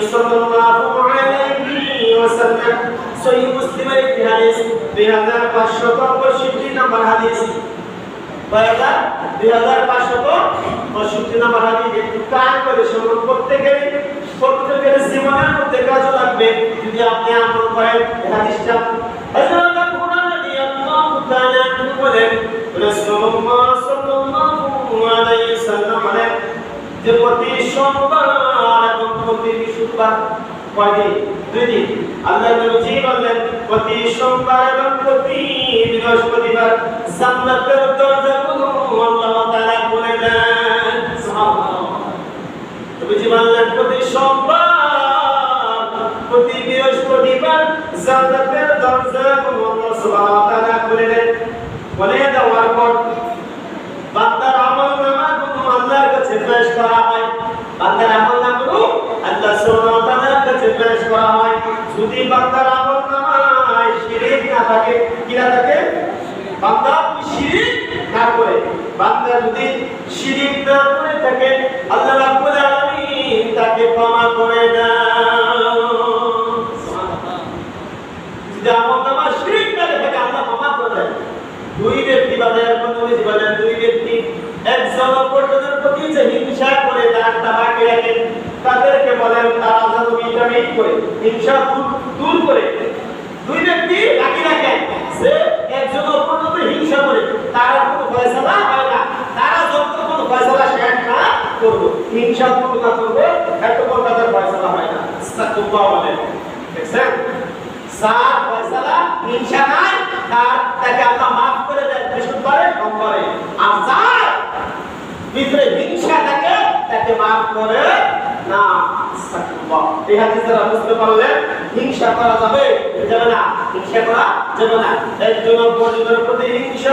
সাল্লাল্লাহু আলাইহি ওয়াসাল্লাম সহিহ মুসলিমের একটি হাদিস 2565 নম্বর হাদিস। কয়টা? 2565 নম্বর হাদিস। একটু কান করে শুনুন প্রত্যেকের প্রত্যেকের জীবনের যে প্রতি সোমবার এবং প্রতি শুক্রবার কয়দিন? দুই দিন আল্লাহ নবী বললেন, প্রতি সোমবার এবং প্রতি বৃহস্পতিবার জান্নাতের দরজাগুলো আল্লাহ তাআলা খুলে দেন। সুবহানাল্লাহ। নবীজি বললেন, প্রতি সোমবার, প্রতি বৃহস্পতিবার জান্নাতের দরজাগুলো আল্লাহ সুবহানাহু ওয়া তাআলা খুলে দেন খুলে দেওয়ার পর বান্দার আমল নামাগুলো আল্লাহর কাছে পেশ করা হয়। বান্দার আমল নামাগুলো আল্লাহ সুবহানাহু ওয়া তাআলার কাছে পেশ করা হয়। যদি বান্দার আমল নামায় শিরক না থাকে, কি না থাকে? বান্দা শিরক না করে। বান্দা যদি শিরক না করে থাকে, আল্লাহ রাব্বুল আলামিন তাকে ক্ষমা করে দেন। যদি আমল নামা শিরক না থাকে, আল্লাহ ক্ষমা করে দুই ব্যক্তি বাজার নবীজি বলেন দুই ব্যক্তি একজন অপরজনের প্রতি যে হিংসা করে তার তাবাকে রাখেন তাদেরকে বলেন তারা যেন মিটামিট করে হিংসা দূর করে। দুই ব্যক্তি বাকি রাখেন যে একজন অপরজনের হিংসা করে, তার কোনো ফয়সালা হয় না। তারা যত কোনো ফয়সালা শেষ না করব হিংসা না করব এত কোনো তাদের ফয়সালা হয় না। আস্তাগফিরুল্লাহ বলেন দেখছেন? সার ফয়সালা হিংসা নাই, তার তাকে আল্লাহ মাফ করে দেন বিশুদ্ধ করে কম করে আর যার ভিতরে হিংসা থাকে তাকে মাফ করে না। এই হাদিস দ্বারা বুঝতে পারলেন হিংসা করা যাবে যাবে না হিংসা করা যাবে না একজন অপরজনের প্রতি হিংসা